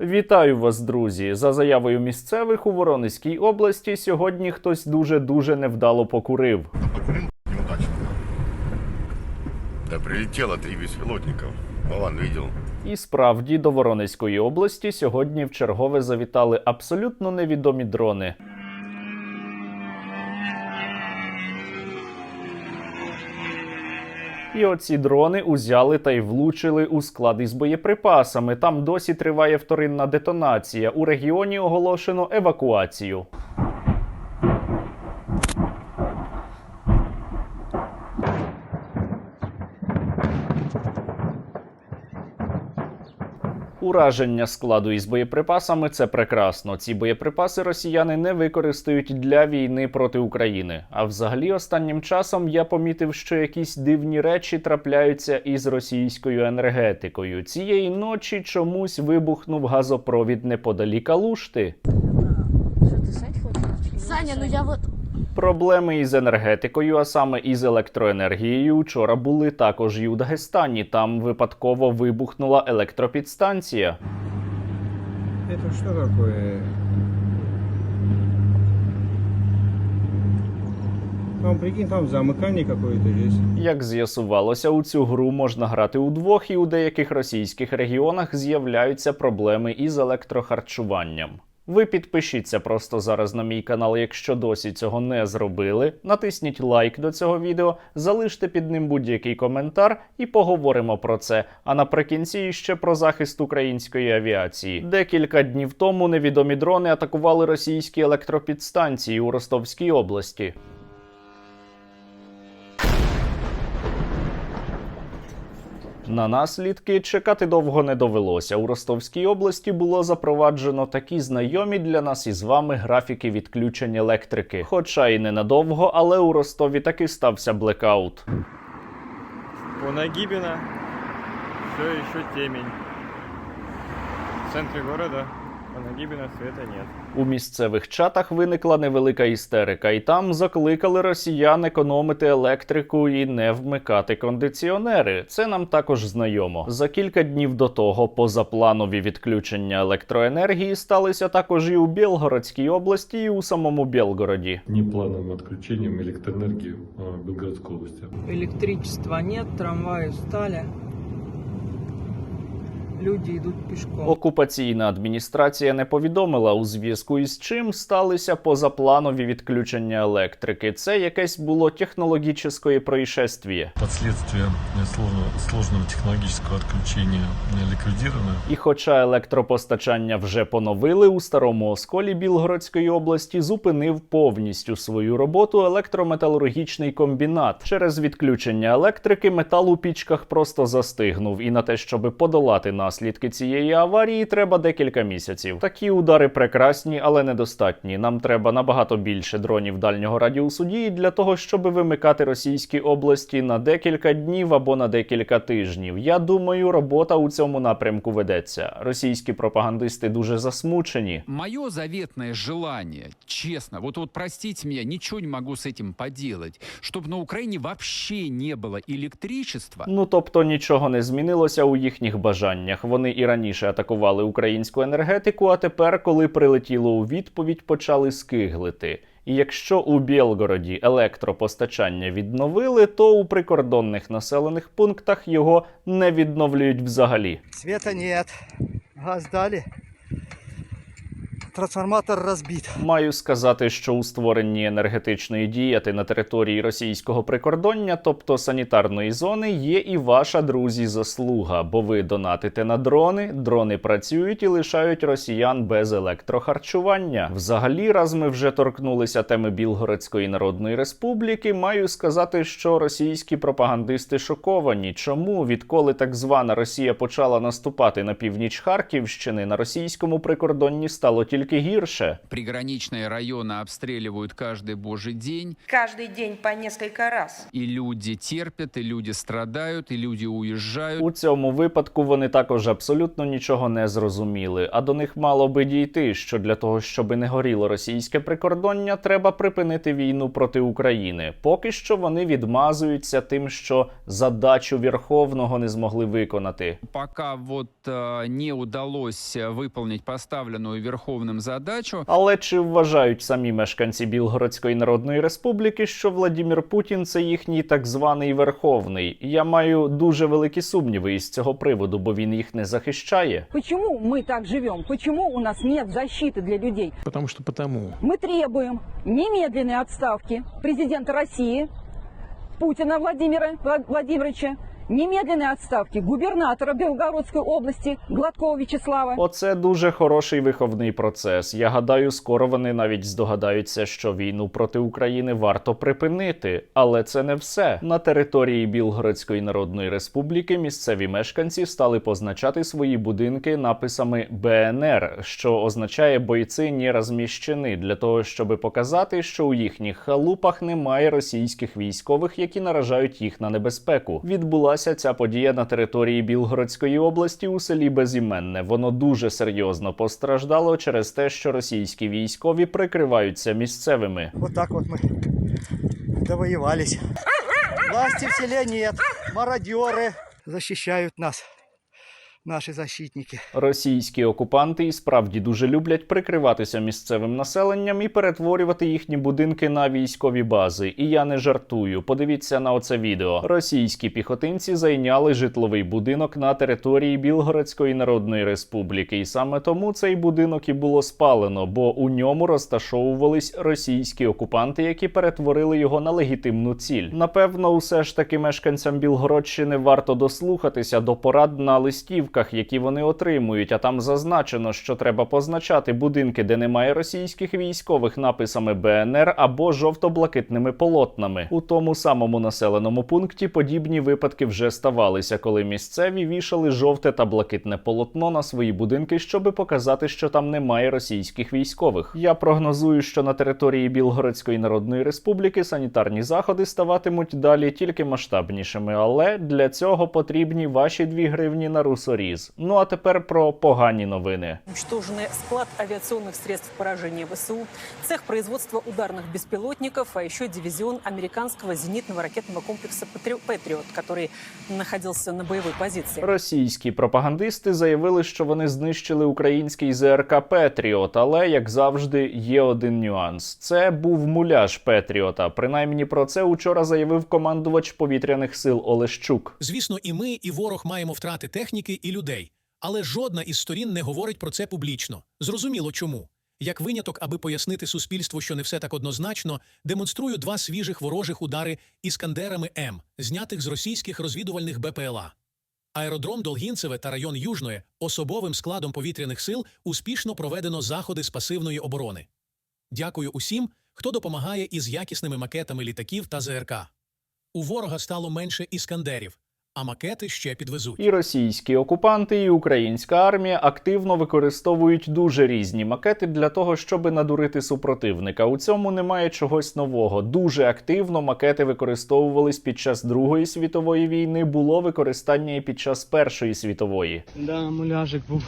Вітаю вас, друзі! За заявою місцевих у Воронезькій області сьогодні хтось дуже дуже невдало покурив. Покурил неудачно. Та прилетело три безпілотників. Вован видел? І справді до Воронезької області сьогодні в чергове завітали абсолютно невідомі дрони. І оці дрони узяли та й влучили у склад із боєприпасами. Там досі триває вторинна детонація. У регіоні оголошено евакуацію. Ураження складу із боєприпасами це прекрасно. Ці боєприпаси росіяни не використають для війни проти України. А взагалі, останнім часом я помітив, що якісь дивні речі трапляються із російською енергетикою. Цієї ночі чомусь вибухнув газопровід неподалік Алушти. Саня, ну я вот... Проблеми із енергетикою, а саме із електроенергією, вчора були також і у Дагестані. Там випадково вибухнула електропідстанція. Это что такое? Там, прикинь, там замыкание какое-то есть. Як з'ясувалося, у цю гру можна грати удвох, і у деяких російських регіонах з'являються проблеми із електрохарчуванням. Ви підпишіться просто зараз на мій канал, якщо досі цього не зробили. Натисніть лайк до цього відео, залиште під ним будь-який коментар і поговоримо про це. А наприкінці ще про захист української авіації. Декілька днів тому невідомі дрони атакували російські електропідстанції у Ростовській області. На наслідки чекати довго не довелося. У Ростовській області було запроваджено такі знайомі для нас із вами графіки відключень електрики. Хоча й ненадовго, але у Ростові таки стався блекаут. По Нагибина все еще темень. В центре города по Нагибина света нет. У місцевих чатах виникла невелика істерика, і там закликали росіян економити електрику і не вмикати кондиціонери. Це нам також знайомо. За кілька днів до того позапланові відключення електроенергії сталися також і у Білгородській області, і у самому Білгороді. неплановым отключением электроэнергии а, в Белгородской области. Электричества нет, трамваи встали. Люди идут пешком. Окупаційна адміністрація не повідомила у зв'язку із чим сталися позапланові відключення електрики. Це якесь було технологічне происшествие. Последствия э, сложного, сложного технологического отключения э, ликвидированы. І хоча електропостачання вже поновили, у старому осколі Білгородської області зупинив повністю свою роботу електрометалургічний комбінат. Через відключення електрики метал у пічках просто застигнув. І на те, щоб подолати наслідки цієї аварії, треба декілька місяців. Такі удари прекрасні, але недостатні. Нам треба набагато більше дронів дальнього радіусу дії для того, щоб вимикати російські області на декілька днів або на декілька тижнів. Я думаю, робота у цьому напрямку ведеться. Російські пропагандисти дуже засмучені. Мое заветное желание, честно, вот, вот простите меня, ничего не могу с этим поделать, чтобы на Украине вообще не было электричества, Ну тобто нічого не змінилося у їхніх бажаннях. Вони і раніше атакували українську енергетику, а тепер, коли прилетіло у відповідь, почали скиглити. І якщо у Білгороді електропостачання відновили, то у прикордонних населених пунктах його не відновлюють взагалі. Світа нет. Газ дали. Трансформатор разбит. Маю сказати, що у створенні енергетичної діяти на території російського прикордоння, тобто санітарної зони, є і ваша друзі заслуга, бо ви донатите на дрони, дрони працюють і лишають росіян без електрохарчування. Взагалі, раз ми вже торкнулися теми Білгородської Народної Республіки, маю сказати, що російські пропагандисти шоковані. Чому відколи так звана Росія почала наступати на північ Харківщини, на російському прикордонні стало тільки тільки гірше. Приграничные районы обстреливают каждый божий день, Каждый день по несколько раз. и люди терпят, и люди страдают, и люди уезжают. У цьому випадку вони також абсолютно нічого не зрозуміли. А до них мало би дійти, що для того, щоб не горіло російське прикордоння, треба припинити війну проти України. Поки що вони відмазуються тим, що задачу Верховного не змогли виконати. Пока вот э, не удалось э, выполнить поставленную Верховным задачу, Але чи вважають самі мешканці Білгородської Народної Республіки, що Владімір Путін це їхній так званий Верховний? Я маю дуже великі сумніви із цього приводу, бо він їх не захищає. Почему мы так живем? Почему у нас нет защиты для людей? Потому что потому. Мы требуем немедленной отставки президента России Путина Владимира Вла- Владимировича, немедленной отставки губернатора Белгородской области Гладкова Вячеслава. Оце дуже хороший виховний процес. Я гадаю, скоро вони навіть здогадаються, що війну проти України варто припинити. Але це не все. На території Білгородської Народної Республіки місцеві мешканці стали позначати свої будинки написами БНР, що означає бойці не розміщені, для того, щоб показати, що у їхніх халупах немає російських військових, які наражають їх на небезпеку. Відбулася ця подія на території Білгородської області у селі Безіменне. Воно дуже серйозно постраждало через те, що російські військові прикриваються місцевими. Отак от, от ми довоювалися. Власті в селі нет. мародьори захищають нас. Наши защитники. Російські окупанти і справді дуже люблять прикриватися місцевим населенням і перетворювати їхні будинки на військові бази. І я не жартую. Подивіться на оце відео. Російські піхотинці зайняли житловий будинок на території Білгородської Народної Республіки, і саме тому цей будинок і було спалено, бо у ньому розташовувались російські окупанти, які перетворили його на легітимну ціль. Напевно, усе ж таки мешканцям Білгородщини варто дослухатися до порад на листівках, які вони отримують. А там зазначено, що треба позначати будинки, де немає російських військових, написами БНР або жовто-блакитними полотнами. У тому самому населеному пункті подібні випадки вже ставалися, коли місцеві вішали жовте та блакитне полотно на свої будинки, щоби показати, що там немає російських військових. Я прогнозую, що на території Білгородської Народної Республіки санітарні заходи ставатимуть далі тільки масштабнішими, але для цього потрібні ваші дві гривні на русоріз. Ну а тепер про погані новини. Уничтоженный склад авиационных средств поражения ВСУ, цех производства ударных беспилотников, а еще дивизион американского зенитного ракетного комплекса «Патри- «Патриот», который находился на боевой позиции. Російські пропагандисти заявили, що вони знищили український ЗРК Петріот, але як завжди, є один нюанс: це був муляж Петріота. Принаймні про це учора заявив командувач повітряних сил Олещук. Звісно, і ми, і ворог маємо втрати техніки і людей. Але жодна із сторін не говорить про це публічно. Зрозуміло чому. Як виняток, аби пояснити суспільству, що не все так однозначно, демонструю два свіжих ворожих удари іскандерами М, знятих з російських розвідувальних БПЛА. Аеродром Долгінцеве та район Южної особовим складом повітряних сил успішно проведено заходи з пасивної оборони. Дякую усім, хто допомагає із якісними макетами літаків та ЗРК. У ворога стало менше іскандерів, а макети ще підвезуть. І російські окупанти, і українська армія активно використовують дуже різні макети для того, щоб надурити супротивника. У цьому немає чогось нового. Дуже активно макети використовувались під час Другої світової війни. Було використання і під час Першої світової. Да, муляжик був.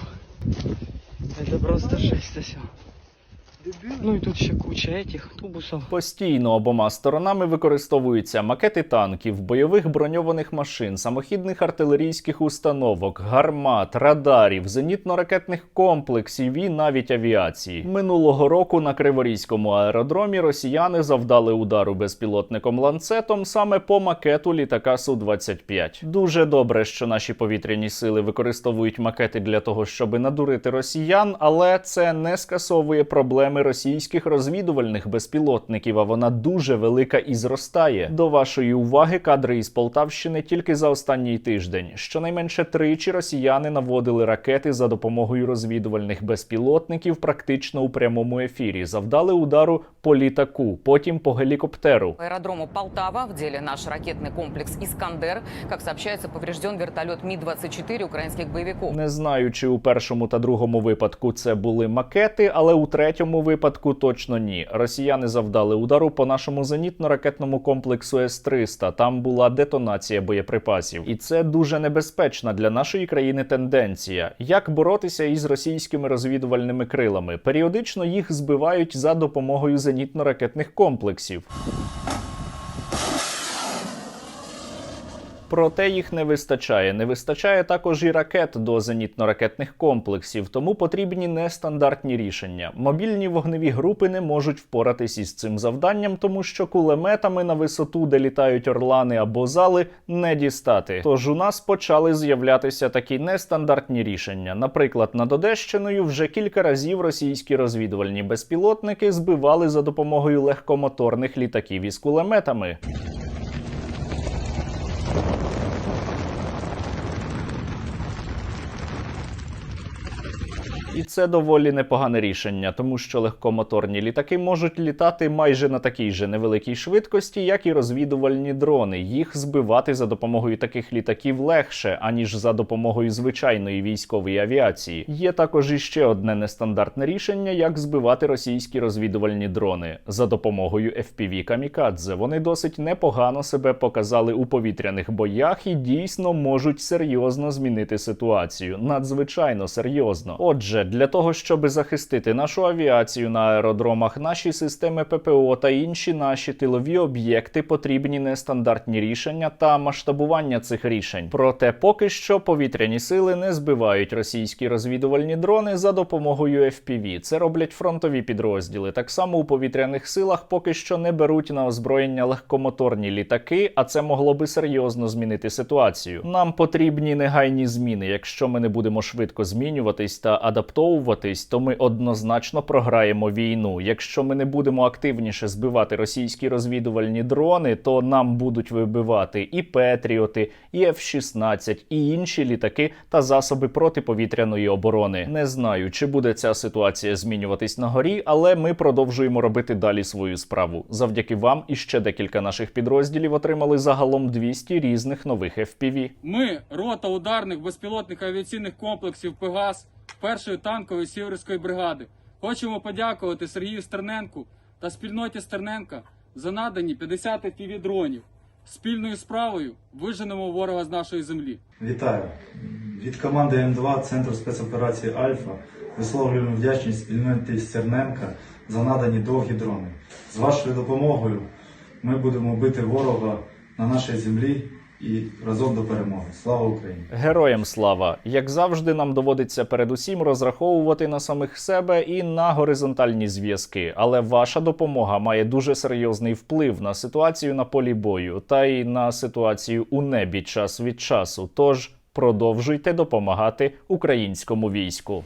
Это просто жесть. Ну и тут еще куча этих тубусов. Постійно обома сторонами використовуються макети танків, бойових броньованих машин, самохідних артилерійських установок, гармат, радарів, зенітно-ракетних комплексів і навіть авіації. Минулого року на Криворізькому аеродромі росіяни завдали удару безпілотником ланцетом саме по макету літака су 25 Дуже добре, що наші повітряні сили використовують макети для того, щоб надурити росіян, але це не скасовує проблеми системи російських розвідувальних безпілотників, а вона дуже велика і зростає. До вашої уваги кадри із Полтавщини тільки за останній тиждень. Щонайменше тричі росіяни наводили ракети за допомогою розвідувальних безпілотників практично у прямому ефірі. Завдали удару по літаку, потім по гелікоптеру. аэродрому Полтава в деле наш ракетный комплекс «Искандер». Как сообщается, поврежден вертолет Ми-24 украинских боевиков. Не знаю, чи у першому та другому випадку це були макети, але у третьому випадку точно ні. Росіяни завдали удару по нашому зенітно-ракетному комплексу С-300. Там була детонація боєприпасів, і це дуже небезпечна для нашої країни тенденція. Як боротися із російськими розвідувальними крилами? Періодично їх збивають за допомогою зенітно-ракетних комплексів. Проте їх не вистачає. Не вистачає також і ракет до зенітно-ракетних комплексів, тому потрібні нестандартні рішення. Мобільні вогневі групи не можуть впоратись із цим завданням, тому що кулеметами на висоту, де літають орлани або зали, не дістати. Тож у нас почали з'являтися такі нестандартні рішення. Наприклад, над Одещиною вже кілька разів російські розвідувальні безпілотники збивали за допомогою легкомоторних літаків із кулеметами. І це доволі непогане рішення, тому що легкомоторні літаки можуть літати майже на такій же невеликій швидкості, як і розвідувальні дрони. Їх збивати за допомогою таких літаків легше, аніж за допомогою звичайної військової авіації. Є також іще одне нестандартне рішення, як збивати російські розвідувальні дрони за допомогою FPV камікадзе. Вони досить непогано себе показали у повітряних боях і дійсно можуть серйозно змінити ситуацію. Надзвичайно серйозно. Отже, для того, щоб захистити нашу авіацію на аеродромах, наші системи ППО та інші наші тилові об'єкти потрібні нестандартні рішення та масштабування цих рішень. Проте поки що повітряні сили не збивають російські розвідувальні дрони за допомогою FPV. Це роблять фронтові підрозділи. Так само у повітряних силах поки що не беруть на озброєння легкомоторні літаки, а це могло би серйозно змінити ситуацію. Нам потрібні негайні зміни. Якщо ми не будемо швидко змінюватись та адаптовуватись, то ми однозначно програємо війну. Якщо ми не будемо активніше збивати російські розвідувальні дрони, то нам будуть вибивати і Петріоти, і F-16, і інші літаки та засоби протиповітряної оборони. Не знаю, чи буде ця ситуація змінюватись на горі, але ми продовжуємо робити далі свою справу. Завдяки вам і ще декілька наших підрозділів отримали загалом 200 різних нових FPV. Ми, рота ударних безпілотних авіаційних комплексів Пегас першої танкової сіверської бригади, хочемо подякувати Сергію Стерненку та спільноті Стерненка за надані 50 FPV дронів. Спільною справою виженемо ворога з нашої землі. Вітаю! Від команди М2 Центру спецоперації Альфа висловлюємо вдячність спільноті Стерненка за надані довгі дрони. З вашою допомогою ми будемо бити ворога на нашій землі і разом до перемоги. Слава Україні! Героям слава! Як завжди, нам доводиться передусім розраховувати на самих себе і на горизонтальні зв'язки. Але ваша допомога має дуже серйозний вплив на ситуацію на полі бою та й на ситуацію у небі час від часу. Тож продовжуйте допомагати українському війську.